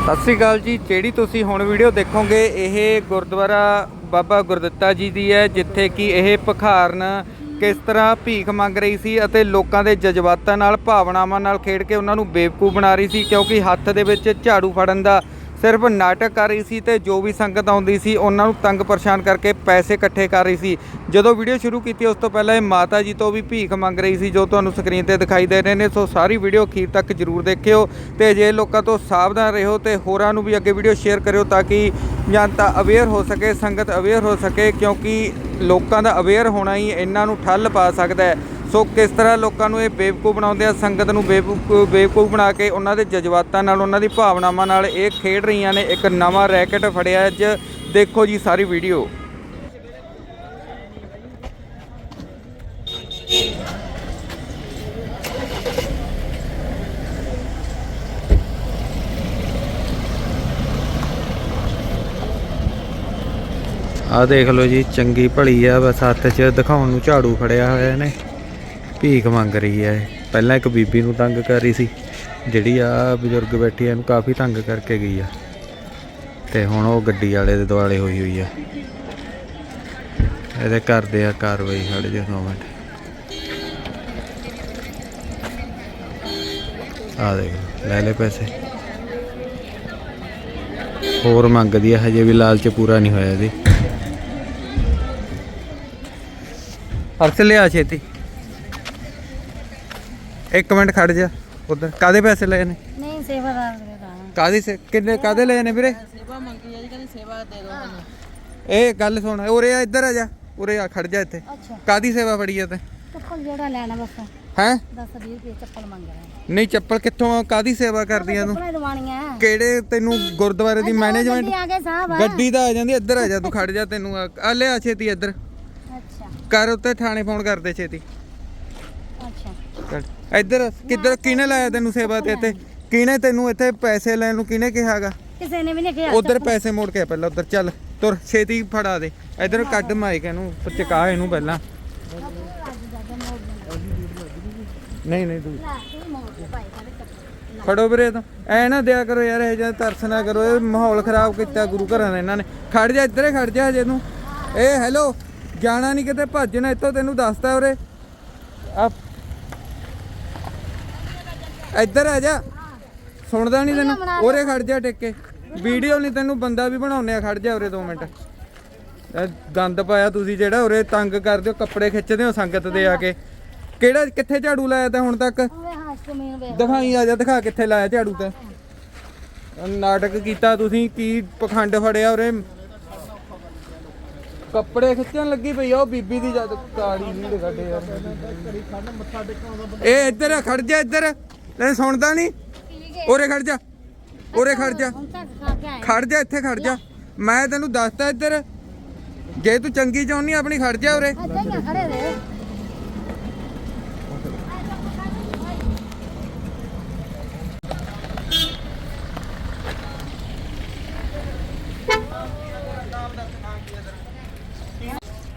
ਸਤਿ ਸ੍ਰੀ ਅਕਾਲ ਜੀ। ਜਿਹੜੀ ਤੁਸੀਂ ਹੁਣ ਵੀਡੀਓ ਦੇਖੋਗੇ, ਇਹ ਗੁਰਦੁਆਰਾ ਬਾਬਾ ਗੁਰਦਿੱਤਾ ਜੀ ਦੀ ਹੈ, ਜਿੱਥੇ ਕਿ ਇਹ ਭਖਾਰਨ ਕਿਸ ਤਰ੍ਹਾਂ ਭੀਖ ਮੰਗ ਰਹੀ ਸੀ ਅਤੇ ਲੋਕਾਂ ਦੇ ਜਜ਼ਬਾਤਾਂ ਨਾਲ, ਭਾਵਨਾਵਾਂ ਨਾਲ ਖੇਡ ਕੇ ਉਹਨਾਂ ਨੂੰ ਬੇਵਕੂਫ ਬਣਾ ਰਹੀ ਸੀ, ਕਿਉਂਕਿ ਹੱਥ ਦੇ ਵਿੱਚ ਝਾੜੂ ਫੜਨ ਦਾ ਸਿਰਫ ਨਾਟਕ ਕਰ ਰਹੀ ਸੀ ਤੇ ਜੋ ਵੀ ਸੰਗਤ ਆਉਂਦੀ ਸੀ, ਉਹਨਾਂ ਨੂੰ ਤੰਗ ਪਰੇਸ਼ਾਨ ਕਰਕੇ ਪੈਸੇ ਇਕੱਠੇ ਕਰ ਰਹੀ ਸੀ। ਜਦੋਂ ਵੀਡੀਓ ਸ਼ੁਰੂ ਕੀਤੀ, ਉਸ ਤੋਂ ਪਹਿਲਾਂ ਇਹ ਮਾਤਾ ਜੀ ਤੋਂ ਵੀ ਭੀਖ ਮੰਗ ਰਹੀ ਸੀ, ਜੋ ਤੁਹਾਨੂੰ ਸਕਰੀਨ ਤੇ ਦਿਖਾਈ ਦੇ ਰਹੇ ਨੇ। ਸੋ ਸਾਰੀ ਵੀਡੀਓ ਅਖੀਰ ਤੱਕ ਜਰੂਰ ਦੇਖਿਓ ਤੇ ਜੇ ਲੋਕਾਂ ਤੋਂ ਸਾਵਧਾਨ ਰਹੋ ਤੇ ਹੋਰਾਂ ਨੂੰ ਵੀ ਅੱਗੇ ਵੀਡੀਓ ਸ਼ੇਅਰ ਕਰਿਓ ਤਾਂ ਕਿ ਜਨਤਾ ਅਵੇਅਰ ਹੋ ਸਕੇ, ਸੰਗਤ ਅਵੇਅਰ ਹੋ ਸਕੇ, ਕਿਉਂਕਿ ਲੋਕਾਂ ਦਾ ਅਵੇਅਰ ਹੋਣਾ ਹੀ ਇਹਨਾਂ ਨੂੰ ਠੱਲ ਪਾ ਸਕਦਾ ਹੈ। ਸੋ ਕਿਸ ਤਰ੍ਹਾਂ ਲੋਕਾਂ ਨੂੰ ਇਹ ਬੇਵਕੂਫ ਬਣਾਉਂਦੇ ਆ? ਸੰਗਤ ਨੂੰ ਬੇਵਕੂਫ ਬੇਵਕੂਫ ਬਣਾ ਕੇ ਉਹਨਾਂ ਦੇ ਜਜ਼ਬਾਤਾਂ ਨਾਲ, ਉਹਨਾਂ ਦੀ ਭਾਵਨਾਵਾਂ ਨਾਲ ਇਹ ਖੇਡ ਰਹੀਆਂ ਨੇ। ਇੱਕ ਨਵਾਂ ਰੈਕਟ ਫੜਿਆ ਅੱਜ ਦੇਖੋ ਜੀ ਸਾਰੀ ਵੀਡੀਓ। ਆ ਦੇਖ ਲਓ ਜੀ, ਚੰਗੀ ਭਲੀ ਆ। ਬਸ ਹੱਥ 'ਚ ਦਿਖਾਉਣ ਨੂੰ ਝਾੜੂ ਫੜਿਆ ਹੋਇਆ ਨੇ ਭੀਖ ਮੰਗ ਰਹੀ ਹੈ। ਪਹਿਲਾਂ ਇੱਕ ਬੀਬੀ ਨੂੰ ਤੰਗ ਕਰ ਰਹੀ ਸੀ, ਜਿਹੜੀ ਆ ਬਜ਼ੁਰਗ ਬੈਠੀ ਆ, ਇਹਨੂੰ ਕਾਫੀ ਤੰਗ ਕਰਕੇ ਗਈ ਆ। ਤੇ ਹੁਣ ਉਹ ਗੱਡੀ ਵਾਲੇ ਦੇ ਦੁਆਲੇ ਹੋਈ ਹੋਈ ਆ। ਇਹਦੇ ਕਰਦੇ ਆ ਕਾਰਵਾਈ, ਖੜ ਜਾ ਦੋ ਆ ਦੇਖ, ਲੈ ਲੈ ਪੈਸੇ। ਹੋਰ ਮੰਗਦੀ ਆ, ਹਜੇ ਵੀ ਲਾਲਚ ਪੂਰਾ ਨਹੀਂ ਹੋਇਆ ਇਹਦੀ। ਅਰਸ, ਲਿਆ ਛੇਤੀ। ਇੱਕ ਮਿੰਟ ਖੜ ਜਾ ਉਧਰ। ਕਾਦੇ ਪੈਸੇ ਲਏ ਨੇ? ਨਹੀਂ ਸੇਵਾਦਾਰ ਦੇ ਤਾਂ ਕਾਦੀ ਸੇ ਕਿੰਨੇ ਕਾਦੇ ਲਏ ਨੇ ਵੀਰੇ? ਸੇਵਾ ਮੰਗੀ ਆ ਜੀ ਕਹਿੰਦੀ ਸੇਵਾ ਦੇ ਦਿਓ ਮੈਨੂੰ। ਇਹ ਗੱਲ ਸੁਣ ਉਰੇ ਆ ਇੱਧਰ ਆ ਜਾ। ਉਰੇ ਆ ਖੜ ਜਾ ਇੱਥੇ। ਅੱਛਾ। ਕਾਦੀ ਸੇਵਾ ਫੜੀ ਆ ਤੇ? ਚੱਪਲ ਜਿਹੜਾ ਲੈਣਾ ਬਸ। ਹੈ? 10 20 ਰੁਪਏ ਚੱਪਲ ਮੰਗ ਰਿਹਾ। ਨਹੀਂ ਚੱਪਲ ਕਿੱਥੋਂ ਕਾਦੀ ਸੇਵਾ ਕਰਦੀਆਂ ਤੂੰ? ਚੱਪਲਾਂ ਦਵਾਣੀਆਂ ਕਿਹੜੇ ਤੈਨੂੰ ਗੁਰਦੁਆਰੇ ਦੀ ਮੈਨੇਜਮੈਂਟ ਆ ਗੱਡੀ ਤਾਂ ਆ ਜਾਂਦੀ ਇੱਧਰ ਆ ਜਾ ਤੂੰ ਖੜ ਜਾ ਤੈਨੂੰ। ਆ ਆ ਲਿਆ ਛੇਤੀ ਇੱਧਰ। ਅੱਛਾ। ਕਰ ਉੱਤੇ ਥਾਣੇ ਫੋਨ ਕਰਦੇ ਛੇਤੀ। ਇੱਧਰ ਕਿੱਧਰ ਕਿਹਨੇ ਲਾਇਆ ਤੈਨੂੰ ਸੇਵਾ ਤੇ ਇੱਥੇ? ਕਿਹਨੇ ਤੈਨੂੰ ਇੱਥੇ ਪੈਸੇ ਲੈਣ ਨੂੰ ਕਿਹਨੇ ਕਿਹਾਗਾ ਕਿਸੇ ਨੇ ਵੀ ਨਹੀਂ ਕਿਹਾ। ਉਧਰ ਪੈਸੇ ਮੋੜ ਕੇ ਆ ਪਹਿਲਾਂ ਉਧਰ ਚੱਲ ਤੁਰ ਛੇਤੀ ਫੜਾ ਦੇ। ਇੱਧਰ ਕੱਢ ਮਾਈਕ ਇਹਨੂੰ ਚਕਾ ਇਹਨੂੰ ਪਹਿਲਾਂ। ਨਹੀਂ ਨਹੀਂ ਤੂੰ ਫੜੋ ਵੀਰੇ ਤਾਂ ਐ ਨਾ ਦਿਆ ਕਰੋ ਯਾਰ ਇਹ ਜਾਂ ਤਰਸ ਨਾ ਕਰੋ। ਇਹ ਮਾਹੌਲ ਖਰਾਬ ਕੀਤਾ ਗੁਰੂ ਘਰਾਂ ਨੇ ਇਹਨਾਂ ਨੇ। ਖੜ ਜਾ ਇੱਧਰੇ ਖੜ ਜਾ ਹਜੇ ਤੂੰ। ਏ ਹੈਲੋ ਜਾਣਾ ਨਹੀਂ ਕਿਤੇ ਭੱਜਣਾ ਇੱਥੋਂ ਤੈਨੂੰ ਦੱਸਤਾ ਉਰੇ। ਆ ਇੱਧਰ ਆ ਜਾ। ਸੁਣਦਾ ਨਹੀਂ ਤੈਨੂੰ? ਉਰੇ ਖੜ ਜਾ ਟਿਕ। ਕੇ ਵੀਡੀਓ ਨਹੀਂ ਤੈਨੂੰ ਬੰਦਾ ਵੀ ਬਣਾਉਨੇ ਆ। ਖੜ ਜਾ ਉਰੇ 2 ਮਿੰਟ। ਗੰਦ ਪਾਇਆ ਤੁਸੀਂ ਜਿਹੜਾ ਉਰੇ ਤੰਗ ਕਰਦੇ ਹੋ ਕੱਪੜੇ ਖਿੱਚਦੇ ਹੋ ਸੰਗਤ ਦੇ ਆ ਕੇ। ਕਿਹੜਾ ਕਿੱਥੇ ਝਾੜੂ ਲਾਇਆ ਤਾਂ ਹੁਣ ਤੱਕ? ਦਿਖਾਈ ਆ ਜਾ ਦਿਖਾ ਕਿੱਥੇ ਲਾਇਆ ਝਾੜੂ ਤੇ। ਨਾਟਕ ਕੀਤਾ ਤੁਸੀਂ ਕੀ ਪਖੰਡ ਫੜਿਆ ਉਰੇ। ਕੱਪੜੇ ਖਿੱਚਣ ਲੱਗੀ ਪਈ ਆ ਉਹ ਬੀਬੀ ਦੀ ਜਦ ਕਾਲੀ ਨਹੀਂ ਕੱਢੇ ਯਾਰ। ਇਹ ਇੱਧਰ ਖੜ ਜਾ ਇੱਧਰ। ਤੈਨੂੰ ਸੁਣਦਾ ਨਹੀਂ? ਉਰੇ ਖੜ ਜਾ। ਉਰੇ ਖੜ ਜਾ। ਖੜ ਜਾ, ਇੱਥੇ ਖੜ ਜਾ। ਮੈਂ ਤੈਨੂੰ ਦੱਸਦਾ ਇੱਧਰ। ਜੇ ਤੂੰ ਚੰਗੀ ਚਾਹੁੰਨੀ ਆਪਣੀ ਖੜ ਜਾ ਉਰੇ ਅੱਛਾ ਹੀ ਆ, ਖੜੇ ਦੇ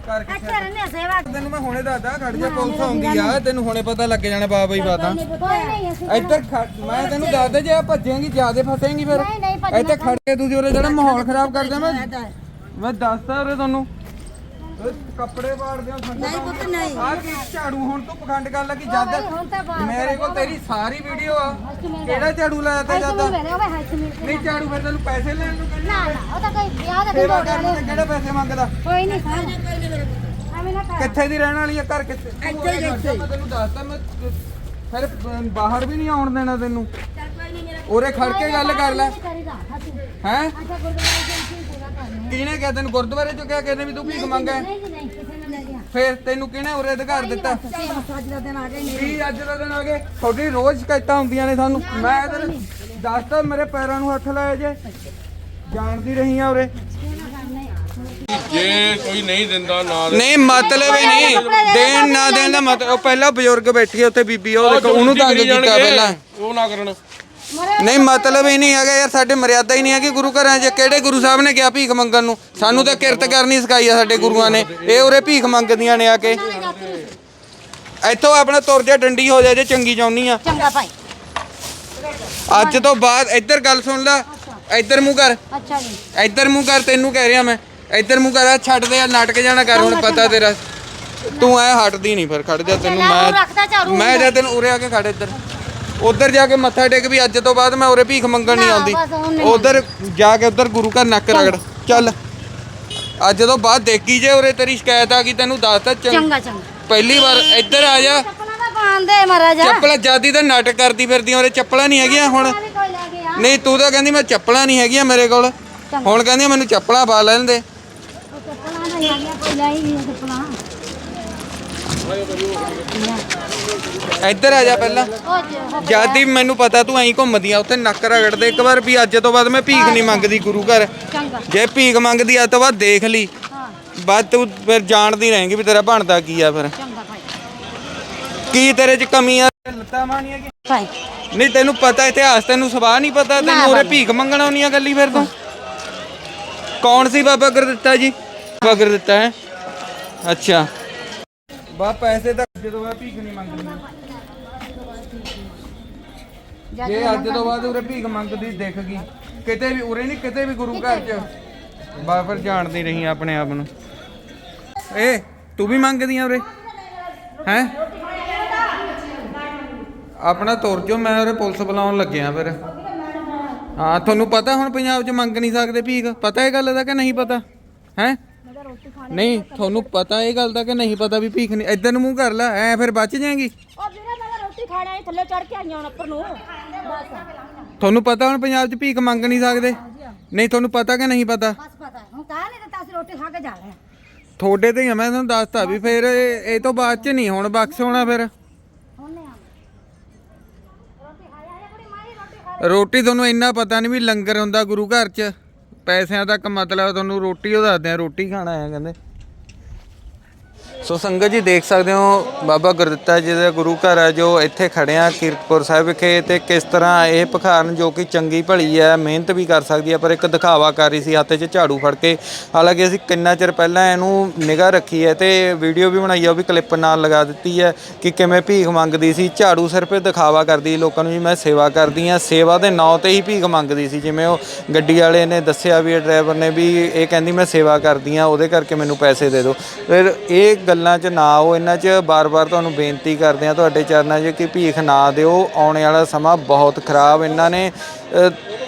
ਕਰ ਕੇ ਅੱਛਾ ਰਹਿੰਦੇ ਆ, ਸੇਵਾ ਤੈਨੂੰ ਮੈਂ ਹੁਣੇ ਦੱਸਦਾ ਖੜ ਜਾ ਪੁਲਿਸ ਆਉਂਦੀ ਆ ਤੈਨੂੰ ਹੁਣੇ ਪਤਾ ਲੱਗ ਜਾਣਾ ਬਾਬਾ ਹੀ ਬਾਤਾਂ। ਕੋਈ ਨਹੀਂ ਅਸੀਂ ਇੱਧਰ ਖੜ- ਮੈਂ ਤੈਨੂੰ ਦੱਸਦਾ ਜੇ ਆ ਭੱਜੇਂਗੀ ਜਿਆਦੇ ਫਸੇਂਗੀ ਫਿਰ। ਨਹੀਂ ਨਹੀਂ ਭੱਜਣਾ ਇੱਥੇ ਖੜ ਕੇ ਤੁਸੀਂ ਉਰੇ ਜਿਹੜਾ ਮਾਹੌਲ ਖਰਾਬ ਕਰਦੇ ਮੈਂ ਮੈਂ ਦੱਸਦਾ ਉਰੇ ਤੁਹਾਨੂੰ। ਕੱਪੜੇ ਪਾੜਦੇ ਹੋ ਨਹੀਂ ਪੁੱਤ ਨਹੀਂ। ਆ ਕੀ ਝਾੜੂ ਹੁਣ ਤੂੰ ਪਖੰਡ ਕਰ ਲੱਗੀ ਜਦ ਹੁਣ ਤਾਂ ਬਾਹਰ ਮੇਰੇ ਕੋਲ ਤੇਰੀ ਸਾਰੀ ਵੀਡੀਓ ਆ। ਕਿਹੜਾ ਝਾੜੂ ਲਾਇਆ ਤੇ ਜਦ ਨਹੀਂ ਓਏ ਝਾੜੂ ਫਿਰ ਤੈਨੂੰ ਪੈਸੇ ਲੈਣ ਨੂੰ ਕਹਿੰਦੇ ਨਾ ਨਾ ਉਹ ਤਾਂ ਕੋਈ ਵਿਆਹ ਦਾ ਸੇਵਾ ਦਿਨ ਕਰਨ ਨੂੰ ਕਿਹੜੇ ਪੈਸੇ ਮੰਗਦਾ? ਕੋਈ ਨਹੀਂ। ਕਿੱਥੇ ਦੀ ਰਹਿਣ ਵਾਲੀ ਆ ਘਰ ਕਿੱਥੇ? ਇੱਥੇ ਇੱਥੇ ਮੈਂ ਤੈਨੂੰ ਦੱਸਦਾ ਮੈਂ ਫਿਰ ਬਾਹਰ ਵੀ ਨਹੀਂ ਆਉਣ ਦੇਣਾ ਤੈਨੂੰ। ਉਰੇ ਖੜ ਕੇ ਗੱਲ ਕਰ ਲੈ। ਹੈ? ਕਿਹਨੇ ਕਿਹਾ ਤੈਨੂੰ? ਗੁਰਦੁਆਰੇ ਚੋਂ ਕਿਹਾ ਕਹਿੰਦੇ ਵੀ ਤੂੰ ਭੀਖ ਮੰਗਾ ਨਹੀਂ ਜੀ ਨਹੀਂ ਕਿਸੇ ਨੇ ਨਹੀਂ ਕਿਹਾ ਫੇਰ ਤੈਨੂੰ ਕਿਹਨੇ ਉਰੇ ਅਧਿਕਾਰ ਦਿੱਤਾ? ਅੱਜ ਦਾ ਦਿਨ ਆ ਗਿਆ ਕੀ ਅੱਜ ਦਾ ਦਿਨ ਆ ਗਏ ਤੁਹਾਡੀ ਰੋਜ਼ ਸ਼ਿਕਾਇਤਾਂ ਹੁੰਦੀਆਂ ਨੇ ਸਾਨੂੰ। ਮੈਂ ਤੈਨੂੰ ਦੱਸਤਾ ਮੇਰੇ ਪੈਰਾਂ ਨੂੰ ਹੱਥ ਲਾਇਆ ਜੇ। ਜਾਣਦੀ ਰਹੀ ਆ ਉਰੇ। ਜੇ ਕੋਈ ਨਹੀਂ ਦਿੰਦਾ ਨਾ ਨਹੀਂ ਮਤਲਬ ਹੀ ਨਹੀਂ। ਦੇਣ ਨਾ ਦੇਣ ਦਾ ਮਤਲਬ ਉਹ ਪਹਿਲਾਂ ਬਜ਼ੁਰਗ ਬੈਠੀ ਆ ਉੱਥੇ ਬੀਬੀ ਉਹ ਦੇਖੋ ਉਹਨੂੰ ਤੰਗ ਕੀਤਾ ਪਹਿਲਾਂ। ਉਹ ਨਾ ਕਰਨ। ਨਹੀਂ ਮਤਲਬ ਹੀ ਨਹੀਂ ਹੈਗਾ ਯਾਰ ਸਾਡੇ ਮਰਿਆਦਾ ਹੀ ਨਹੀਂ ਹੈਗੀ ਗੁਰੂ ਘਰਾਂ 'ਚ। ਕਿਹੜੇ ਗੁਰੂ ਸਾਹਿਬ ਨੇ ਕਿਹਾ ਭੀਖ ਮੰਗਣ ਨੂੰ? ਸਾਨੂੰ ਤਾਂ ਕਿਰਤ ਕਰਨੀ ਸਿਖਾਈ ਆ ਸਾਡੇ ਗੁਰੂਆਂ ਨੇ। ਇਹ ਉਰੇ ਭੀਖ ਮੰਗਦੀਆਂ ਨੇ ਆ ਕੇ। ਇੱਥੋਂ ਆਪਣਾ ਤੁਰ ਜਾ ਡੰਡੀ ਹੋ ਜਾ ਜੇ ਚੰਗੀ ਚਾਹੁੰਨੀ ਆ। ਚੰਗਾ ਭਾਈ। ਅੱਜ ਤੋਂ ਬਾਅਦ ਇੱਧਰ ਗੱਲ ਸੁਣ ਲੈ। ਇੱਧਰ ਮੂੰਹ ਕਰ। ਅੱਛਾ ਜੀ। ਇੱਧਰ ਮੂੰਹ ਕਰ ਤੈਨੂੰ ਕਹਿ ਰਿਹਾ ਮੈਂ। ਇੱਧਰ ਮੂੰਹ ਕਰ ਆ ਛੱਡ ਦੇ ਆ ਨਾਟਕ ਜਾਣਾ ਕਰ ਹੁਣ ਪਤਾ ਤੇਰਾ। ਤੂੰ ਐ ਹਟਦੀ ਨਹੀਂ ਫਿਰ ਖੜ ਜਾ ਤੈਨੂੰ ਰੱਖਦਾ ਮੈਂ ਝਾੜੂ ਮੈਂ ਜਾ ਤੈਨੂੰ ਉਰੇ ਆ ਕੇ ਖੜ ਇੱਧਰ। ਉਧਰ ਜਾ ਕੇ ਮੱਥਾ ਟੇਕ ਵੀ ਅੱਜ ਤੋਂ ਬਾਅਦ ਮੈਂ ਉਰੇ ਭੀਖ ਮੰਗਣ ਨਹੀਂ ਆਉਂਦੀ। ਉਧਰ ਜਾ ਕੇ ਉਧਰ ਗੁਰੂ ਘਰ ਨੱਕ ਰਗੜ ਚੱਲ। ਅੱਜ ਤੋਂ ਬਾਅਦ ਦੇਖੀ ਜੇ ਉਰੇ ਤੇਰੀ ਸ਼ਿਕਾਇਤ ਆ ਗਈ ਤੈਨੂੰ ਦੱਸਤਾ ਚੰਗ ਚੰਗਾ। ਪਹਿਲੀ ਵਾਰ ਇੱਧਰ ਆ ਜਾ। ਚੱਪਲਾਂ ਦਾ ਪਾਉਂਦੇ ਮਹਾਰਾਜਾ। ਚੱਪਲਾਂ ਜਾਦੀ ਦਾ ਨਾਟਕ ਕਰਦੀ ਫਿਰਦੀ ਉਰੇ ਚੱਪਲਾਂ ਨਹੀਂ ਹੈਗੀਆਂ ਹੁਣ। ਨਹੀਂ ਤੂੰ ਤਾਂ ਕਹਿੰਦੀ ਮੈਂ ਚੱਪਲਾਂ ਨਹੀਂ ਹੈਗੀਆਂ ਮੇਰੇ ਕੋਲ। ਹੁਣ ਕਹਿੰਦੀ ਮੈਨੂੰ ਚੱਪਲਾਂ ਪਾ ਲੈਣ ਦੇ। ਇੱਧਰ ਆ ਜਾ ਪਹਿਲਾਂ। ਜਾਦੀ ਮੈਨੂੰ ਪਤਾ ਤੂੰ ਐਂ ਘੁੰਮਦੀ ਆ ਉੱਥੇ ਨੱਕ ਰਗੜਦੇ। ਇੱਕ ਵਾਰ ਵੀ ਅੱਜ ਤੋਂ ਬਾਅਦ ਮੈਂ ਭੀਖ ਨਹੀਂ ਮੰਗਦੀ ਗੁਰੂ ਘਰ। ਜੇ ਭੀਖ ਮੰਗਦੀ ਆ ਤਾਂ ਬਾਅਦ ਦੇਖ ਲਈ। ਬਾਅਦ ਤੂੰ ਫਿਰ ਜਾਣਦੀ ਰਹੇਂਗੀ ਵੀ ਤੇਰਾ ਬਣਦਾ ਕੀ ਆ ਫਿਰ। ਕੀ ਤੇਰੇ 'ਚ ਕਮੀ ਆ? ਲੱਤਾਂ ਮਾਣੀਆਂ ਕਿ? ਭਾਈ। ਨਹੀਂ ਤੈਨੂੰ ਪਤਾ ਇਤਿਹਾਸ ਤੈਨੂੰ ਸਵਾਹ ਨਹੀਂ ਪਤਾ। ਤੈਨੂੰ ਉਰੇ ਭੀਖ ਮੰਗਣ ਆਉਣੀ ਆ ਗੱਲੀ ਫਿਰ ਤੂੰ। ਕੌਣ ਸੀ ਬਾਬਾ ਗੁਰਦਿੱਤਾ ਜੀ? ਬਾਬਾ ਗੁਰਦਿੱਤਾ ਹੈ। ਅੱਛਾ। ਬਾ ਪੈਸੇ ਤਾਂ ਜਦੋਂ ਮੈਂ ਭੀਖ ਨਹੀਂ ਮੰਗਦੀ। ਜੇ ਅੱਜ ਤੋਂ ਬਾਅਦ ਉਰੇ ਭੀਖ ਮੰਗਦੀ ਦਿਖ ਗਈ। ਕਿਤੇ ਵੀ ਉਰੇ ਨਹੀਂ ਕਿਤੇ ਵੀ ਗੁਰੂ ਘਰ 'ਚ। ਬਾ ਫਿਰ ਜਾਣਦੀ ਰਹੀ ਆਪਣੇ ਆਪ ਨੂੰ। ਏ ਤੂੰ ਵੀ ਮੰਗਦੀ ਆ ਉਰੇ? ਹੈ? ਆਪਣਾ ਤੁਰ ਜੋ ਮੈਂ ਉਰੇ ਪੁਲਿਸ ਬੁਲਾਉਣ ਲੱਗਿਆ ਫਿਰ। ਹਾਂ ਤੁਹਾਨੂੰ ਪਤਾ ਹੁਣ ਪੰਜਾਬ 'ਚ ਮੰਗ ਨਹੀਂ ਸਕਦੇ ਭੀਖ? ਪਤਾ ਇਹ ਗੱਲ ਦਾ ਕਿ ਨਹੀਂ ਪਤਾ? ਹੈ? ਨਹੀਂ ਤੁਹਾਨੂੰ ਪਤਾ ਇਹ ਗੱਲ ਦਾ ਕਿ ਨਹੀਂ ਪਤਾ ਵੀ ਭੀਖ ਨਹੀਂ ਇਦਾਂ ਨੂੰ ਮੂੰਹ ਕਰ ਲੈ ਐ ਫਿਰ ਬਚ ਜਾਏਗੀ। ਉਹ ਵੀਰੇ ਮੈਂ ਤਾਂ ਰੋਟੀ ਖਾਣਾ ਹੈ ਥੱਲੇ ਚੜ ਕੇ ਆਈਆਂ ਹੁਣ ਉੱਪਰ ਨੂੰ। ਬਸ। ਤੁਹਾਨੂੰ ਪਤਾ ਹੁਣ ਪੰਜਾਬ 'ਚ ਭੀਖ ਮੰਗ ਨਹੀਂ ਸਕਦੇ? ਨਹੀਂ ਤੁਹਾਨੂੰ ਪਤਾ ਕਿ ਨਹੀਂ ਪਤਾ? ਬਸ ਪਤਾ ਹੈ। ਹੁਣ ਕਾਹ ਨਹੀਂ ਦਿੱਤਾ ਅਸੀਂ ਰੋਟੀ ਖਾ ਕੇ ਜਾ ਰਹੇ ਹਾਂ। ਤੁਹਾਡੇ ਤੇ ਹੀ ਆ, ਮੈਂ ਤੁਹਾਨੂੰ ਦੱਸਤਾ ਵੀ ਫਿਰ ਇਹ ਇਹ ਤੋਂ ਬਾਅਦ 'ਚ ਨਹੀਂ ਹੁਣ ਬਖਸ਼ ਹੋਣਾ ਫਿਰ। ਹੁਣ ਨਹੀਂ ਆ ਰੋਟੀ ਕੁੜੀ ਮਾਈ ਰੋਟੀ ਤੁਹਾਨੂੰ ਇੰਨਾ ਪਤਾ ਨਹੀਂ ਵੀ ਲੰਗਰ ਹੁੰਦਾ ਗੁਰੂ ਘਰ 'ਚ। ਪੈਸਿਆਂ ਤੱਕ ਮਤਲਬ ਤੁਹਾਨੂੰ ਰੋਟੀ ਉਹ ਦੱਸਦੇ ਆ ਰੋਟੀ ਖਾਣਾ ਆ ਕਹਿੰਦੇ। ਸੋ ਸੰਗਤ ਜੀ ਦੇਖ ਸਕਦੇ ਹੋ, ਬਾਬਾ ਗੁਰਦਿੱਤਾ ਜੀ ਦਾ ਗੁਰੂ ਘਰ ਹੈ ਜੋ ਇੱਥੇ ਖੜੇ ਆ ਕੀਰਤਪੁਰ ਸਾਹਿਬ ਵਿਖੇ ਤੇ ਕਿਸ ਤਰ੍ਹਾਂ ਇਹ ਭਖਾਰਨ ਜੋ ਕਿ ਚੰਗੀ ਭਲੀ ਹੈ, ਮਿਹਨਤ ਵੀ ਕਰ ਸਕਦੀ ਹੈ, ਪਰ ਇੱਕ ਦਿਖਾਵਾ ਕਰ ਰਹੀ ਸੀ ਹੱਥ 'ਚ ਝਾੜੂ ਫੜ ਕੇ। ਹਾਲਾਂਕਿ ਅਸੀਂ ਕਿੰਨਾ ਚਿਰ ਪਹਿਲਾਂ ਇਹਨੂੰ ਨਿਗਾਹ ਰੱਖੀ ਹੈ ਤੇ ਵੀਡੀਓ ਵੀ ਬਣਾਈ ਆ, ਉਹ ਵੀ ਕਲਿੱਪ ਨਾਲ ਲਗਾ ਦਿੱਤੀ ਹੈ ਕਿ ਕਿਵੇਂ ਭੀਖ ਮੰਗਦੀ ਸੀ। ਝਾੜੂ ਸਿਰਫ ਦਿਖਾਵਾ ਕਰਦੀ ਲੋਕਾਂ ਨੂੰ ਵੀ ਮੈਂ ਸੇਵਾ ਕਰਦੀ ਆ ਸੇਵਾ ਦੇ ਨਾਂ ਤੇ ਹੀ ਭੀਖ ਮੰਗਦੀ ਸੀ, ਜਿਵੇਂ ਉਹ ਗੱਡੀ ਵਾਲੇ ਨੇ ਦੱਸਿਆ ਵੀ, ਡਰਾਈਵਰ ਨੇ ਵੀ ਇਹ ਕਹਿੰਦੀ, ਮੈਂ ਸੇਵਾ ਕਰਦੀ ਆ ਉਹਦੇ ਕਰਕੇ ਮੈਨੂੰ ਪੈਸੇ ਦੇ ਦਿਓ। ਫਿਰ ਇਹ ਗੱਲਾਂ 'ਚ ਨਾ ਆਓ, ਇਹਨਾਂ 'ਚ ਬਾਰ-ਬਾਰ ਤੁਹਾਨੂੰ ਬੇਨਤੀ ਕਰਦੇ ਆ ਤੁਹਾਡੇ ਚਰਨਾਂ 'ਚ ਕਿ ਭੀਖ ਨਾ ਦਿਓ। ਆਉਣ ਵਾਲਾ ਸਮਾਂ ਬਹੁਤ ਖਰਾਬ, ਇਹਨਾਂ ਨੇ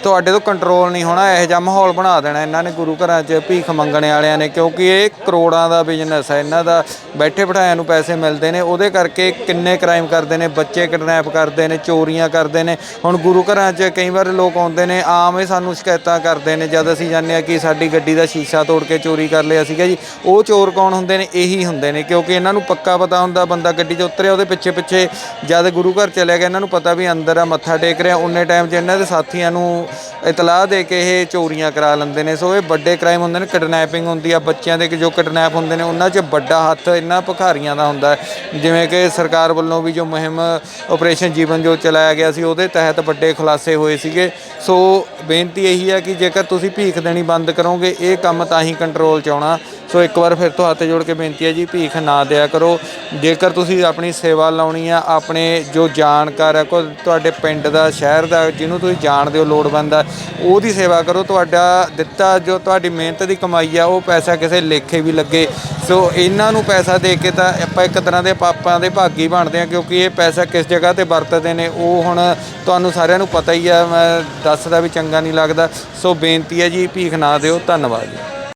ਤੁਹਾਡੇ ਤੋਂ ਕੰਟਰੋਲ ਨਹੀਂ ਹੋਣਾ, ਇਹੋ ਜਿਹਾ ਮਾਹੌਲ ਬਣਾ ਦੇਣਾ ਇਹਨਾਂ ਨੇ ਗੁਰੂ ਘਰਾਂ 'ਚ ਭੀਖ ਮੰਗਣ ਵਾਲਿਆਂ ਨੇ, ਕਿਉਂਕਿ ਇਹ ਕਰੋੜਾਂ ਦਾ ਬਿਜ਼ਨਸ ਹੈ, ਇਹਨਾਂ ਦਾ ਬੈਠੇ ਬਿਠਾਇਆਂ ਨੂੰ ਪੈਸੇ ਮਿਲਦੇ ਨੇ, ਉਹਦੇ ਕਰਕੇ ਕਿੰਨੇ ਕ੍ਰਾਈਮ ਕਰਦੇ ਨੇ, ਬੱਚੇ ਕਿਡਨੈਪ ਕਰਦੇ ਨੇ, ਚੋਰੀਆਂ ਕਰਦੇ ਨੇ। ਹੁਣ ਗੁਰੂ ਘਰਾਂ 'ਚ ਕਈ ਵਾਰ ਲੋਕ ਆਉਂਦੇ ਨੇ, ਆਮ ਹੀ ਸਾਨੂੰ ਸ਼ਿਕਾਇਤਾਂ ਕਰਦੇ ਨੇ, ਜਦ ਅਸੀਂ ਜਾਂਦੇ ਆ ਕਿ ਸਾਡੀ ਗੱਡੀ ਦਾ ਸ਼ੀਸ਼ਾ ਤੋੜ ਕੇ ਚੋਰੀ ਕਰ ਲਿਆ ਸੀਗਾ ਜੀ, ਉਹ ਚੋਰ ਕੌਣ ਹੁੰਦੇ ਨੇ? ਇਹੀ ਹੁੰਦੇ ਨੇ। ਕਿਉਂਕਿ ਇਹਨਾਂ ਨੂੰ ਪੱਕਾ ਪਤਾ ਹੁੰਦਾ, ਬੰਦਾ ਗੱਡੀ 'ਚ ਉਤਰਿਆ, ਉਹਦੇ ਪਿੱਛੇ ਪਿੱਛੇ ਜਦ ਗੁਰੂ ਘਰ ਚਲਿਆ ਗਿਆ, ਇਹਨਾਂ ਨੂੰ ਪਤਾ ਵੀ ਅੰਦਰ ਆ, ਮੱਥਾ ਟੇਕ ਰਿਹਾ। ਉਨੇ ਟਾਈਮ 'ਚ ਇਹਨਾਂ ਦੇ ਸਾਥੀਆਂ ਨੂੰ ਇਤਲਾਹ ਦੇ ਕੇ ਇਹ ਚੋਰੀਆਂ ਕਰਾ ਲੈਂਦੇ ਨੇ। ਸੋ ਇਹ ਵੱਡੇ ਕ੍ਰਾਈਮ ਹੁੰਦੇ ਨੇ ਕਿਡਨੈਪਿੰਗ ਹੁੰਦੀ ਆ, ਬੱਚਿਆਂ ਦੇ ਜੋ ਕਿਡਨੈਪ ਹੁੰਦੇ ਨੇ ਉਹਨਾਂ 'ਚ ਵੱਡਾ ਹੱਥ ਇਹਨਾਂ ਭਿਖਾਰੀਆਂ ਦਾ ਹੁੰਦਾ ਜਿਵੇਂ ਕਿ ਸਰਕਾਰ ਵੱਲੋਂ ਵੀ ਜੋ ਮੁਹਿੰਮ ਆਪਰੇਸ਼ਨ ਜੀਵਨ ਜੋ ਚਲਾਇਆ ਗਿਆ ਸੀ, ਉਹਦੇ ਤਹਿਤ ਵੱਡੇ ਖੁਲਾਸੇ ਹੋਏ ਸੀਗੇ। ਸੋ ਬੇਨਤੀ ਇਹੀ ਹੈ ਕਿ ਜੇਕਰ ਤੁਸੀਂ ਭੀਖ ਦੇਣੀ ਬੰਦ ਕਰੋਗੇ, ਇਹ ਕੰਮ ਤਾਂ ਹੀ ਕੰਟਰੋਲ 'ਚ ਆਉਣਾ। ਸੋ ਇੱਕ ਵਾਰ ਫਿਰ ਤੋਂ ਹੱਥ ਜੋੜ ਕੇ ਬੇਨਤੀ ਹੈ ਜੀ, ਭੀਖ ਭੀਖ ਨਾ ਦਿਆ ਕਰੋ। ਜੇਕਰ ਤੁਸੀਂ ਆਪਣੀ ਸੇਵਾ ਲਾਉਣੀ ਆ, ਆਪਣੇ ਜੋ ਜਾਣਕਾਰ ਹੈ ਕੋ ਤੁਹਾਡੇ ਪਿੰਡ ਦਾ, ਸ਼ਹਿਰ ਦਾ, ਜਿਹਨੂੰ ਤੁਸੀਂ ਜਾਣਦੇ ਹੋ, ਲੋੜਵੰਦ ਆ, ਉਹਦੀ ਸੇਵਾ ਕਰੋ। ਤੁਹਾਡਾ ਦਿੱਤਾ ਜੋ ਤੁਹਾਡੀ ਮਿਹਨਤ ਦੀ ਕਮਾਈ ਆ, ਉਹ ਪੈਸਾ ਕਿਸੇ ਲੇਖੇ ਵੀ ਲੱਗੇ। ਸੋ ਇਹਨਾਂ ਨੂੰ ਪੈਸਾ ਦੇ ਕੇ ਤਾਂ ਆਪਾਂ ਇੱਕ ਤਰ੍ਹਾਂ ਦੇ ਪਾਪਾਂ ਦੇ ਭਾਗੀ ਬਣਦੇ ਆ, ਕਿਉਂਕਿ ਇਹ ਪੈਸਾ ਕਿਸ ਜਗ੍ਹਾ ਤੇ ਵਰਤਦੇ ਨੇ, ਉਹ ਹੁਣ ਤੁਹਾਨੂੰ ਸਾਰਿਆਂ ਨੂੰ ਪਤਾ ਹੀ ਆ। ਮੈਂ ਦੱਸਦਾ ਵੀ ਚੰਗਾ ਨਹੀਂ ਲੱਗਦਾ। ਸੋ ਬੇਨਤੀ ਹੈ ਜੀ, ਭੀਖ ਨਾ ਦਿਓ। ਧੰਨਵਾਦ ਜੀ।